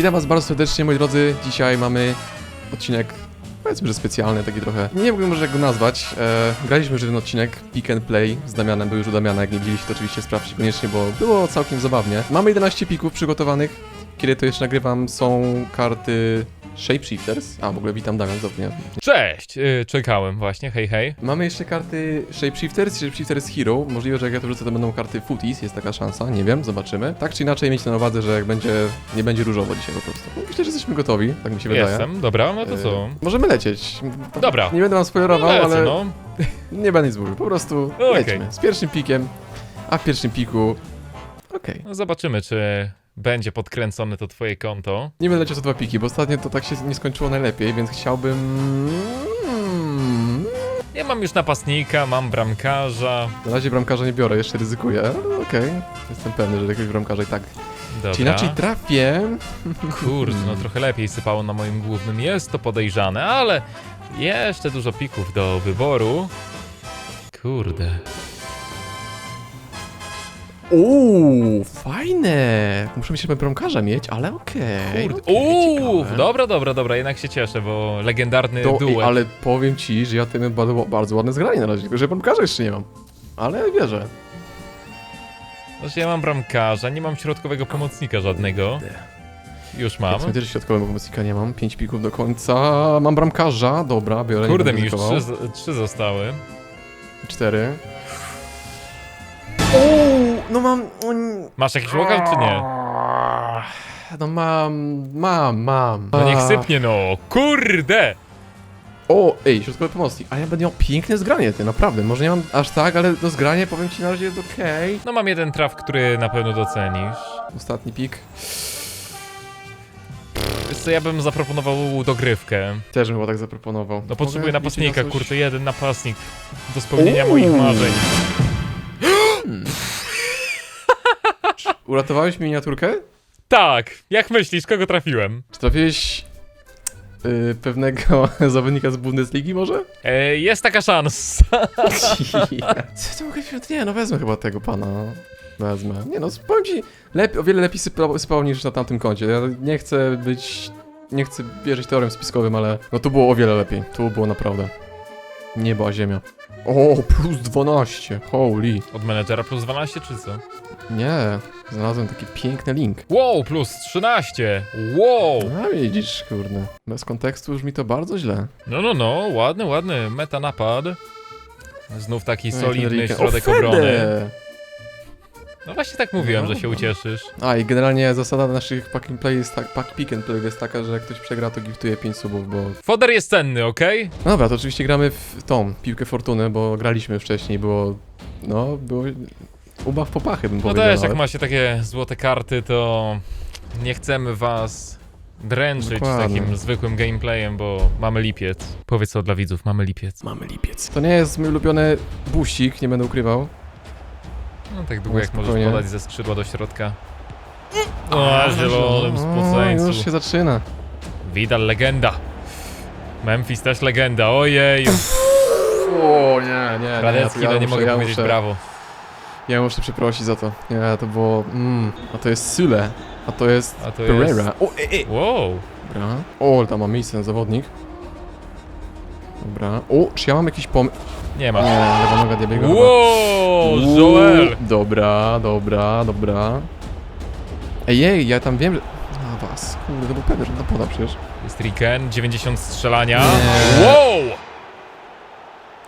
Witam was bardzo serdecznie, moi drodzy. Dzisiaj mamy odcinek, powiedzmy, że specjalny, taki trochę, nie wiem może jak go nazwać. E, graliśmy już jeden odcinek, Pick and Play z Damianem, był już u Damiana, jak nie widzieliście to oczywiście sprawdźcie koniecznie, bo było całkiem zabawnie. Mamy 11 pików przygotowanych. Kiedy to jeszcze nagrywam, są karty Shapeshifters. A, w ogóle witam Damian, zapomniałem. Cześć! Yy, czekałem właśnie, hej hej. Mamy jeszcze karty Shapeshifters, Shapeshifters Hero. Możliwe, że jak ja to wrzucę, to będą karty Footies, jest taka szansa, nie wiem, zobaczymy. Tak czy inaczej, mieć na uwadze, że jak będzie, nie będzie różowo dzisiaj po prostu. Myślę, że jesteśmy gotowi, tak mi się wydaje. Jestem, dobra, no to co? E, Możemy lecieć. Dobra. Nie będę wam No spoilerował, lecę, ale no. nie będę nic mówił. Po prostu No, okej. lecimy. Z pierwszym pikiem, a w pierwszym piku... Okej. no. Zobaczymy, czy będzie podkręcone to twoje konto. Nie będę leciał co dwa piki, bo ostatnio to tak się nie skończyło najlepiej, więc chciałbym... Mm, Ja mam już napastnika, mam bramkarza. Na razie bramkarza nie biorę, jeszcze ryzykuję. Okej, jestem pewny, że jakiegoś bramkarza i tak. Dobra. Czy inaczej trafię... Kurde, no trochę lepiej sypało na moim głównym. Jest to podejrzane, ale jeszcze dużo pików do wyboru. Kurde. Uuu, fajne! Muszę myśleć, żeby bramkarza mieć, ale okej. Kurde. Uuu, ciekawe. dobra, dobra, dobra, jednak się cieszę, bo legendarny To, duet. ale powiem ci, że ja tym bardzo, bardzo ładne zgranie na razie, tylko że bramkarza jeszcze nie mam. Ale wierzę. Znaczy ja mam bramkarza, nie mam środkowego pomocnika żadnego. Już mam. Ja też środkowego pomocnika nie mam. 5 pików do końca. Mam bramkarza, dobra, biorę. nie Kurde, będę mi już ryzykował. trzy, z- trzy zostały. 4. No mam... Masz jakiś lokal czy nie? No mam, mam, mam. No niech A. sypnie no, kurde! O, ej, środkowy pomocnik. A ja będę miał piękne zgranie, ty, naprawdę. Może nie mam aż tak, ale to zgranie, powiem ci, na razie jest okej. No mam jeden traf, który na pewno docenisz. Ostatni pik. Wiesz co, ja bym zaproponował dogrywkę. Też bym chyba tak zaproponował. No potrzebuję Mogę napastnika, na coś? kurczę, jeden napastnik do spełnienia moich marzeń. Uratowałeś mi miniaturkę? Tak, jak myślisz, kogo trafiłem? Czy trafiłeś yy, pewnego zawodnika z Bundesligi może? E, jest taka szansa. Co to mogę wziąć? Nie, no wezmę chyba tego pana. Wezmę. Nie no, powiem ci, lepiej, o wiele lepiej sypał, sypał niż na tamtym koncie. Ja nie chcę być... Nie chcę wierzyć teoriom spiskowym, ale no tu było o wiele lepiej. Tu było naprawdę. Niebo a ziemia. O, plus 12. Holy. Od menedżera plus 12 czy co? Nie, znalazłem taki piękny link. Wow, plus 13. Wow. A widzisz, kurde. Bez kontekstu już mi to bardzo źle. No, no, no, ładny, ładny meta napad. Znów taki No i solidny środek O, obrony. No właśnie tak mówiłem, No, że się no. ucieszysz. A i generalnie zasada naszych pack and play jest tak, pack pick and play jest taka, że jak ktoś przegra, to giftuje 5 subów, bo... Foder jest cenny, okej? No dobra, to oczywiście gramy w tą piłkę fortuny, bo graliśmy wcześniej, było... No, było... Ubaw popachy bym No powiedział. też, jak nawet. macie takie złote karty, to nie chcemy was dręczyć Dokładnie. takim zwykłym gameplayem, bo mamy lipiec. Powiedz co dla widzów, mamy lipiec. Mamy lipiec. To nie jest mój ulubiony buścik, nie będę ukrywał. No tak długo No, jak możesz spokojnie. podać ze skrzydła do środka. O, zielonym O, spoceńcu. już się zaczyna. Vidal legenda. Memphis też legenda, ojej. O, nie, nie, nie. Radecki, ja no nie muszę- mogę ja powiedzieć muszę, brawo. Ja muszę przeprosić za to. Nie, to było... Mm, a to jest Syle, a to jest A to Pereira. jest... O, ej, ej. Wow. Dobra. O, ale tam ma miejsce ten zawodnik. Dobra. O, czy ja mam jakiś pomysł? Nie Nie, ma. lewa noga Diabiego. chyba. Wow, Joel. Dobra, dobra, dobra. Ej, ej, ja tam wiem, że... A was, kurde, to był pewny, że to poda przecież. Jest Riken, 90 strzelania. Nie. Wow!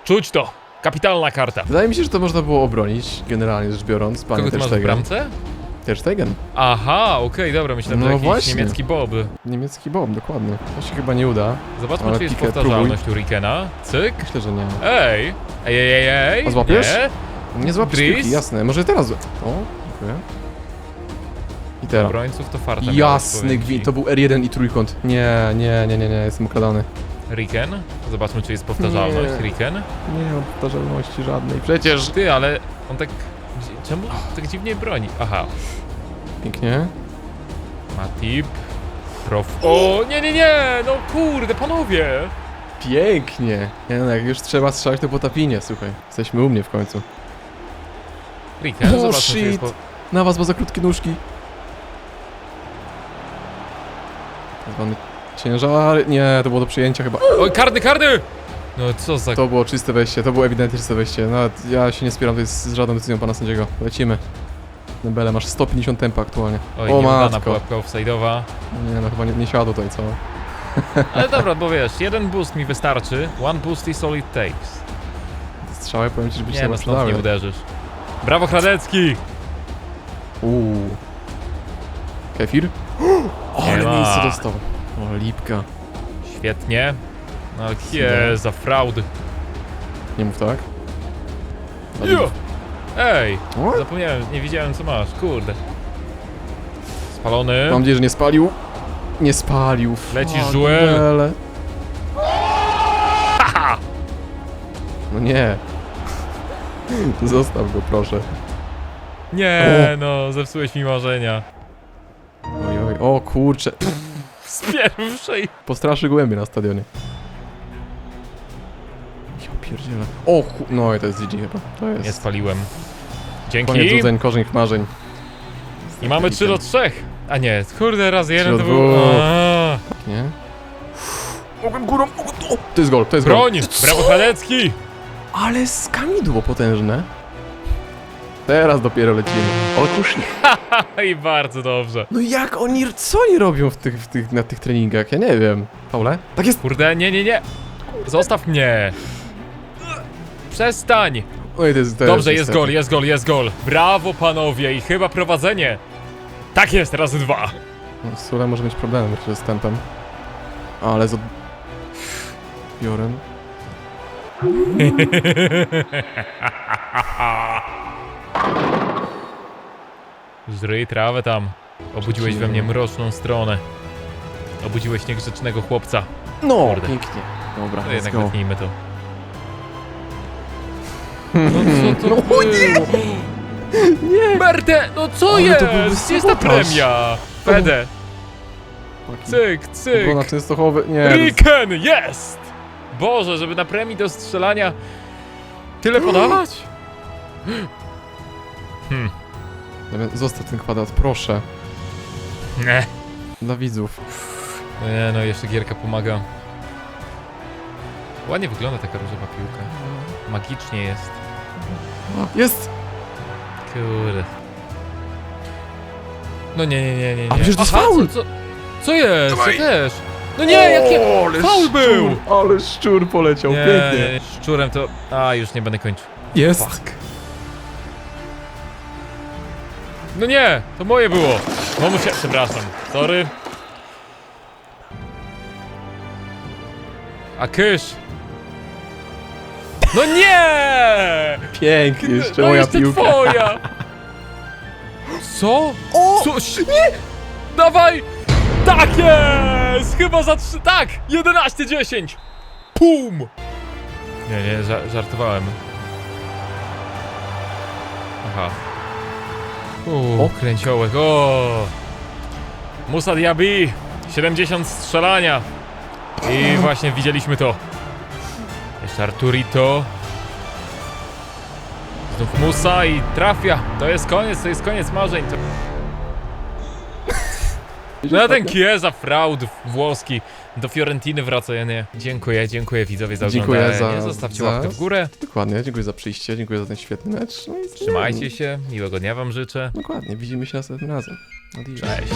Czuć to! Kapitalna karta. Wydaje mi się, że to można było obronić, generalnie rzecz biorąc. Panie Kogo ty masz w Stegen. bramce? Ter Stegen. Aha, okej, dobra, myślałem, No że jakiś właśnie. niemiecki Bob. Niemiecki bomb, dokładnie. To się chyba nie uda. Zobaczmy, Ale czy jest powtarzalność u Rikena. Cyk. Myślę, że nie. Ej! Ej, ej, ej, ej! A złapiesz? Nie. Nie złapiesz piłki, jasne. Może teraz... O, dziękuję. I teraz. Obrońców to farta Jasny powiem ci. gwint, to był R1 i trójkąt. Nie, nie, nie, nie, nie, jestem ukradany. Riken. Zobaczmy, czy jest powtarzalność. Nie. Riken. Nie mam powtarzalności żadnej. Przecież. Ty, ale on tak... Czemu tak dziwnie broni? Aha. Pięknie. Matip. Prof... O, nie, nie, nie! No kurde, panowie! Pięknie. Nie no, jak już trzeba strzelać, to po tapinie, słuchaj. Jesteśmy u mnie w końcu. Riken, Oh, zobaczmy, czy jest shit. po... Na was, bo za krótkie nóżki. Tak zwany ciężar... Nie, to było do przyjęcia chyba. Oj, karny, karny! No co za... To było czyste wejście, to było ewidentnie czyste wejście. Nawet ja się nie spieram tutaj z żadną decyzją pana sędziego. Lecimy. Nebele, masz 150 tempa aktualnie. Oj, o nieudana matko. pułapka offside'owa. Nie no, chyba nie, nie siadło tutaj, co? Ale dobra, bo wiesz, jeden boost mi wystarczy. One boost is all it takes. Te strzały powiem ci, żeby się Nie, nie no stąd nie uderzysz. Brawo, Hradecki! Uuu. Kefir? O, ale ma. miejsce dostał. O, lipka. Świetnie. No, je, za fraud. Nie mów tak. Ej, O? zapomniałem, nie widziałem co masz, kurde. Spalony. Mam nadzieję, że nie spalił. Nie spalił. Leci. Nebele. No nie. Zostaw go, proszę. Nie, no, zepsułeś mi marzenia. Oj, oj. O kurcze. Z pierwszej. Postraszy gołębie na stadionie. Ja pierdzielę. O chu... No i to jest GG chyba. To jest... Nie spaliłem. Koniec Dzięki. nudzeń, korzeń marzeń. I mamy 3 do 3. A nie, kurde, raz jeden to był... dwóch. A, Nie? Ogłem górą. O, to jest gol, to jest gol. Broń! Brawo, Hradecki! Ale skamidło potężne. Teraz dopiero lecimy. Otóż nie. I bardzo dobrze. No jak oni, co oni robią w tych, w tych, na tych treningach? Ja nie wiem. Paule? Tak jest. Kurde, nie, nie, nie. Zostaw mnie. Przestań. Oj, to jest, to Dobrze, jest gol, jest gol, jest gol. Brawo, panowie, i chyba prowadzenie. Tak jest, razy dwa. No, Sula może mieć problemy z tempem. Ale z odbiorem. Żryj trawę tam. Obudziłeś we mnie mroczną stronę. Obudziłeś niegrzecznego chłopca. No, Kurde. pięknie. Dobra, To jednak zetnijmy to. No co to No było? Nie! Merte, no co Ale to byłby jest? Gdzie jest ta sabotaż. premia? Fede, cyk, Było na cyk. Częstochowy... Nie. Riken, jest! Boże, żeby na premii do strzelania tyle podawać? Hmm. Damian, Zostaw ten kwadrat, proszę. Nie. Dla widzów. Nie, no jeszcze gierka pomaga. Ładnie wygląda taka różowa piłka. Magicznie jest. Jest! Kurde. No nie, nie, nie, nie. nie. A przecież to jest Aha, faul! Co, co, co jest? Dawaj. Co też? No nie, jakie... faul był! Ale szczur poleciał, Nie, pięknie. nie, szczurem to... A, już nie będę kończył. Jest! Fuck. No nie, to moje było. No muszę, przepraszam. Sorry. A kysz. No nie! Pięknie, jeszcze no moja jeszcze piłka. twoja! Co? O! Coś? Nie! Dawaj! Tak jest! Chyba za trzy... Tak! 11-10! Pum! Nie, nie, ża żartowałem. Aha. Uuu, kręciołek, o! Musa Diaby! 70 strzelania! I właśnie widzieliśmy to. Jeszcze Arturito. Znów Musa i trafia. To jest koniec, to jest koniec marzeń. No ten Chiesa, fraud włoski. Do Fiorentiny wraca, ja nie. Dziękuję, dziękuję widzowie za Dziękuję oglądanie. za- Zostawcie za- łapkę w górę. Dokładnie, dziękuję za przyjście, dziękuję za ten świetny mecz. No i Trzymajcie się, miłego dnia wam życzę. Dokładnie, widzimy się następnym razem. Adios. Cześć.